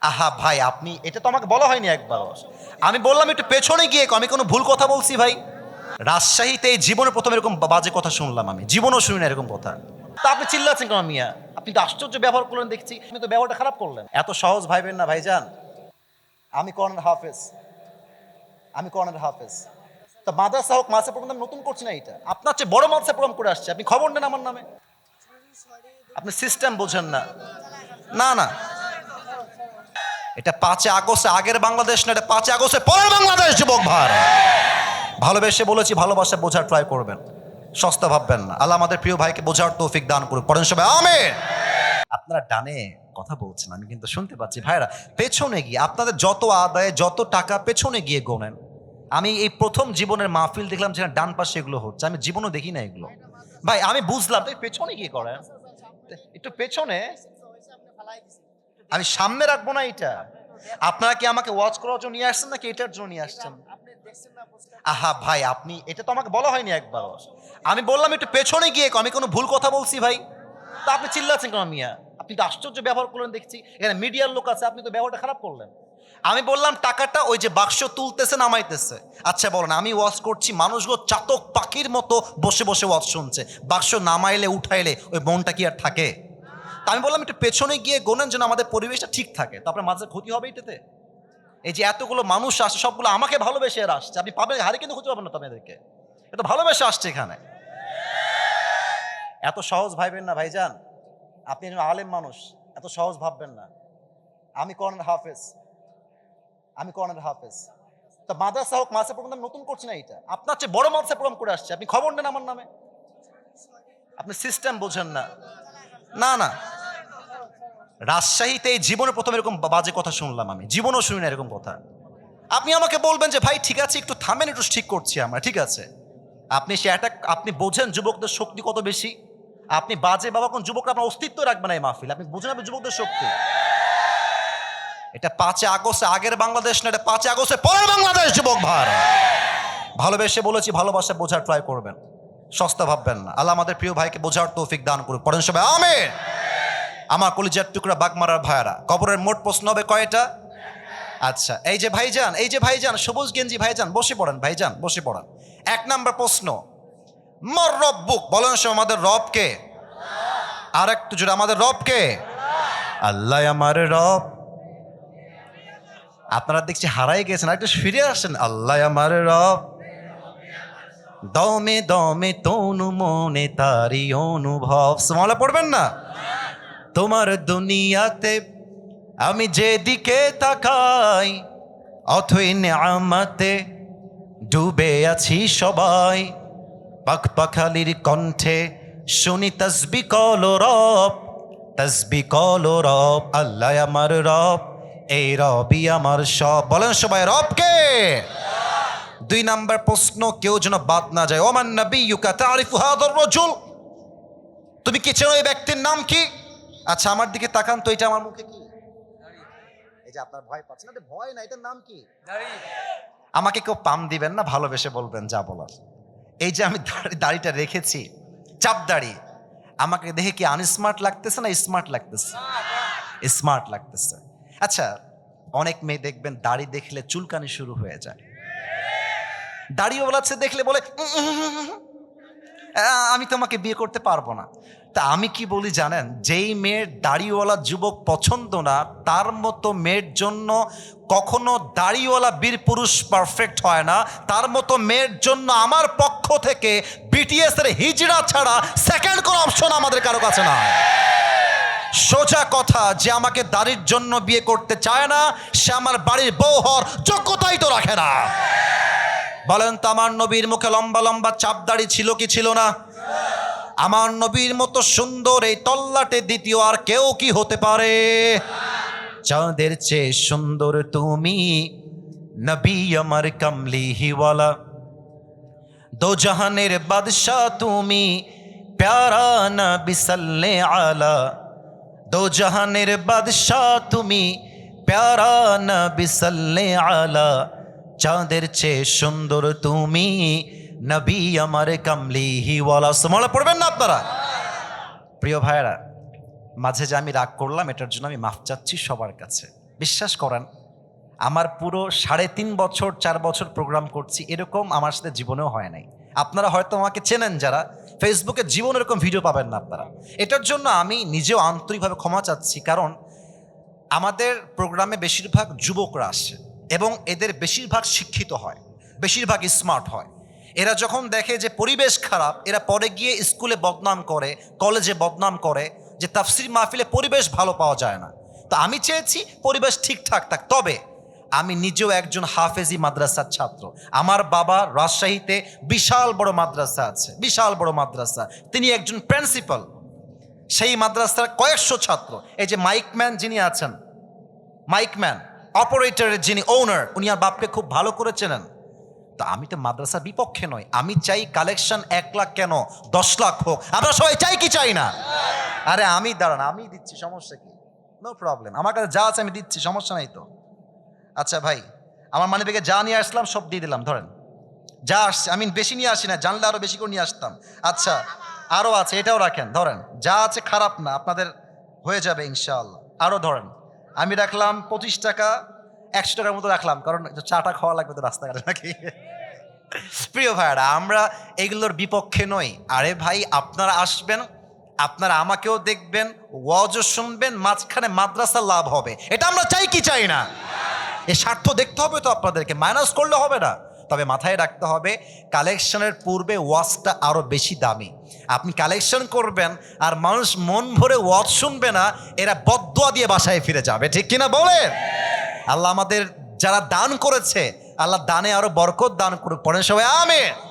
আহা ভাই আপনি এটা তো আমাকে বলা হয়নি একবার আমি বললাম একটু পেছনে গিয়ে আমি কোনো ভুল কথা বলছি ভাই? রাজশাহীতে জীবনে প্রথম এরকম বাজে কথা শুনলাম আমি। জীবনও শুনি না এরকম কথা। তা আপনি চিল্লাচ্ছেন কেন মিয়া? আপনি তো আশ্চর্য ব্যবহার করলেন দেখছি। আপনি তো ব্যবহারটা খারাপ করলেন। এত সহজ ভাইবেন না ভাইজান। আমি কর্নার হাফেজ। আমি কর্নার হাফেজ। তা মাদ্রাসা হোক মাসে প্রোগ্রাম নতুন করছি না এটা আপনার চেয়ে বড় মাদ্রাসা প্রোগ্রাম করে আসছে। আপনি খবর নেন আমার নামে। আপনি সিস্টেম বোঝেন না। না না। এটা পাঁচে আগস্টে আগের বাংলাদেশ না, এটা পাঁচে আগস্টে পরের বাংলাদেশ, যুবক ভার ভালোবেসে বলেছি, ভালোবাসা বোঝার ট্রাই করবেন। সস্তা ভাববেন না। আল্লাহ আমাদের প্রিয় ভাইকে বোঝার তৌফিক দান করুক। পড়েন সবাই আমে আপনারা ডানে কথা বলছেন, আমি কিন্তু শুনতে পাচ্ছি। ভাইরা, পেছনে গিয়ে, আপনাদের যত আদায়, যত টাকা পেছনে গিয়ে গোনেন, আমি এই প্রথম জীবনের মাহফিল দেখলাম যেখানে ডান পাশে এগুলো হচ্ছে। আমি জীবনও দেখি না এগুলো। ভাই, আমি বুঝলাম পেছনে গিয়ে করেন। একটু পেছনে আমি সামনে রাখব না এটা। আপনারা কি আমাকে ওয়াচ করার জন্য নিয়ে আসছেন নাকি এটার জন্য নিয়ে আসছেন? আহা ভাই, আপনি, এটা তো আমাকে বলা হয়নি একবার। আমি বললাম একটু পেছনে গিয়ে আমি কোনো ভুল কথা বলছি ভাই? তা আপনি চিল্লাচ্ছেন কেন মিয়া? আপনি তো আশ্চর্য ব্যবহার করলেন দেখছি, এখানে মিডিয়ার লোক আছে, আপনি তো ব্যবহারটা খারাপ করলেন। আমি বললাম, টাকাটা ওই যে বাক্স তুলতেছে, নামাইতেছে। আচ্ছা বলেন, আমি ওয়াচ করছি, মানুষগুলো চাতক পাখির মতো বসে বসে ওয়াচ শুনছে। বাক্স নামাইলে, উঠাইলে, ওই মনটা কি আর থাকে? তা আমি বললাম একটু পেছনে গিয়ে গোনেন যেন আমাদের পরিবেশটা ঠিক থাকে। তারপরে মাঝে ক্ষতি হবে এটাতে। এই যে এতগুলো মানুষ আসছে, সবগুলো আমাকে ভালোবেসে এরা আসছে। আপনি পাবেন, হারে কিন্তু খুঁজে পাবেন না তোমাদেরকে এত ভালোবেসে আসছে এখানে। এত সহজ ভাইবেন না ভাইজান। আপনি একজন আলেম মানুষ, এত সহজ ভাববেন না। আমি কর্নার হাফেজ। আমি কর্নার হাফেজ। তা মাদ্রাসা হোক মাসে প্রোগ্রাম নতুন করছি না এটা আপনার চেয়ে বড় মাদ্রাসা প্রোগ্রাম করে আসছে। আপনি খবর নেন আমার নামে। আপনি সিস্টেম বোঝেন না। না না। রাজশাহীতে জীবনে প্রথম এরকম বাজে কথা শুনলাম আমি। জীবনও শুনি না এরকম কথা। আপনি আমাকে বলবেন যে, ভাই, ঠিক আছে, একটু থামেন, একটু ঠিক করছি আমরা, ঠিক আছে। আপনি সে অ্যাটাক আপনি বোঝেন যুবকদের শক্তি কত বেশি। আপনি বাজে বাবা, কোন যুবকরা আপনার অস্তিত্ব রাখবে না এই মাহফিল। আপনি বুঝেন আপনি যুবকদের শক্তি। এটা পাঁচে আগস্টে, আগের বাংলাদেশ না, এটা পাঁচে আগস্টে পরের বাংলাদেশ, যুবক ভার ভালোবেসে বলেছি, ভালোবাসা বোঝার ট্রাই করবেন। সস্তা ভাববেন না। আল্লাহ আমাদের প্রিয় ভাইকে বোঝার তৌফিক দান করুক। পড়েন সবাই আমের আমার কলিজার টুকরা বাগমারার ভাইয়ারা কবরের মোট প্রশ্ন হবে কয়টা? আচ্ছা এই যে ভাইজান, এই যে ভাইজান, সবুজ গেঞ্জি ভাইজান, বসে পড়েন, ভাইজান, বসে পড়েন। এক নাম্বার প্রশ্ন, মর রব্বুক, বলেন সব আমাদের রবকে। আর একটু জোরে, আমাদের রবকে। আল্লাহ আমার রব। আপনারা দেখছি হারাই গেছেন একটু ফিরে আসেন। আল্লাহ আমার রব। দমে দমে তনু মনে তারি অনুভব। সমালা পড়বেন না? তোমার দুনিয়াতে আমি যেদিকে তাকাই, অথই আমাতে ডুবে আছি সবাই। পাখ পাখালির কণ্ঠে শুনি তসবি কল রব, তসবি কল রব, আল্লাহ আমার রব, এই রবি আমার সব। বলেন সবাই, রবকে। দুই নাম্বার প্রশ্ন, কেউ যেন বাদ না যায়। ওমান নবী ইউকা তারিফু হাদর রজুল। তুমি কি চেনো এই ব্যক্তির নাম কি? আচ্ছা আমার দিকে তাকান তো এটা আমার মুখে কি? এই যে আপনার ভয় পাচ্ছেন। আরে ভয় না এটার নাম কি? আমাকে কেউ পাম দিবেন না ভালোবেসে বলবেন যা বলার। এই যে আমি দাড়িটা রেখেছি চাপ দাড়ি আমাকে দেখে কি আনস্মার্ট লাগতেছে না স্মার্ট লাগতেছে? স্মার্ট লাগতেছে। আচ্ছা অনেক মেয়ে দেখবেন দাড়ি দেখলে চুলকানি শুরু হয়ে যায়। দাড়িওয়ালা ছেলে দেখলে বলে "উম, উম, উম, উম, উম, আহ, আমি তোমাকে বিয়ে করতে পারব না। তা আমি কি বলি জানেন? যেই মেয়ের দাড়িওয়ালা যুবক পছন্দ না, তার মতো মেয়ের জন্য কখনো দাড়িওয়ালা বীর পুরুষ পারফেক্ট হয় না। তার মতো মেয়ের জন্য আমার পক্ষ থেকে বিটিএস এর হিজড়া ছাড়া সেকেন্ড কোনো অপশন আমাদের কারও কাছে না সোজা কথা, যে আমাকে দাড়ির জন্য বিয়ে করতে চায় না, সে আমার বাড়ির বউ হওয়ার যোগ্যতাই তো রাখে না। বলেন তো, আমার নবীর মুখে লম্বা লম্বা চাপ দাড়ি ছিল কি ছিল না? আমার নবীর মতো সুন্দর এই তল্লাটে দ্বিতীয় আর কেউ কি হতে পারে? চাঁদের চেয়ে সুন্দর তুমি, নবী আমার কামলি হিওয়ালা দো জাহানের বাদশাহ তুমি, প্যারা নবী সাল্লে আলা। দো জাহানের বাদশাহ তুমি, প্যারা নবী সাল্লে আলা। চাঁদের চেয়ে সুন্দর তুমি নবী আমার কামলি হিওয়ালা সমলা পড়বেন না আপনারা? প্রিয় ভাইরা মাঝে যে আমি রাগ করলাম, এটার জন্য আমি মাফ চাচ্ছি সবার কাছে। বিশ্বাস করেন, আমার পুরো সাড়ে তিন বছর, চার বছর প্রোগ্রাম করছি, এরকম আমার সাথে জীবনেও হয় নাই। আপনারা হয়তো আমাকে চেনেন যারা ফেসবুকে জীবন এরকম ভিডিও পাবেন না আপনারা। এটার জন্য আমি নিজেও আন্তরিকভাবে ক্ষমা চাচ্ছি, কারণ আমাদের প্রোগ্রামে বেশিরভাগ যুবকরা আসে, এবং এদের বেশিরভাগ শিক্ষিত হয়, বেশিরভাগ স্মার্ট হয়। এরা যখন দেখে যে পরিবেশ খারাপ, এরা পরে গিয়ে স্কুলে বদনাম করে, কলেজে বদনাম করে যে তাফসির মাহফিলে পরিবেশ ভালো পাওয়া যায় না। তো আমি চেয়েছি পরিবেশ ঠিকঠাক থাক। তবে আমি নিজেও একজন হাফেজি মাদ্রাসার ছাত্র। আমার বাবা রাজশাহীতে বিশাল বড় মাদ্রাসা আছে, বিশাল বড় মাদ্রাসা। তিনি একজন প্রিন্সিপাল। সেই মাদ্রাসার কয়েকশো ছাত্র। এই যে মাইকম্যান যিনি আছেন মাইকম্যান অপারেটরের যিনি ওনার উনি আর বাপকে খুব ভালো করে চেনেন। তা আমি তো মাদ্রাসার বিপক্ষে নয় আমি চাই কালেকশন এক লাখ কেন? দশ লাখ হোক। আমরা সবাই চাই কি চাই না? আরে আমি, দাঁড়ান, আমি দিচ্ছি, সমস্যা কি? নো প্রবলেম আমার কাছে যা আছে আমি দিচ্ছি, সমস্যা নাই তো। আচ্ছা ভাই, আমার মানে যা নিয়ে আসলাম, সব দিয়ে দিলাম, ধরেন। যা আসছে আমি বেশি নিয়ে আসি না, জানলে আরও বেশি করে নিয়ে আসতাম। আচ্ছা আরও আছে, এটাও রাখেন, ধরেন। যা আছে খারাপ না, আপনাদের হয়ে যাবে ইনশাআল্লাহ। আরও ধরেন, আমি রাখলাম পঁচিশ টাকা, একশো টাকার মতো রাখলাম, কারণ চাটা খাওয়া লাগবে তো রাস্তাঘাটে নাকি? প্রিয় ভাইয়ারা, আমরা এগুলোর বিপক্ষে নই। আরে ভাই, আপনারা আসবেন, আপনারা আমাকেও দেখবেন, ওয়াজও শুনবেন, মাঝখানে মাদ্রাসা লাভ হবে। এটা আমরা চাই কি চাই না? এ স্বার্থ দেখতে হবে তো আপনাদেরকে মাইনাস করলে হবে না। তবে মাথায় রাখতে হবে কালেকশনের পূর্বে ওয়াজটা আরও বেশি দামি। আপনি কালেকশন করবেন, আর মানুষ মন ভরে ওয়াজ শুনবে না, এরা বদুয়া দিয়ে বাসায় ফিরে যাবে। ঠিক কিনা বলেন? আল্লাহ আমাদের যারা দান করেছে আল্লাহ দানে আরও বরকত দান করুক। পড়েন সবাই আমেন।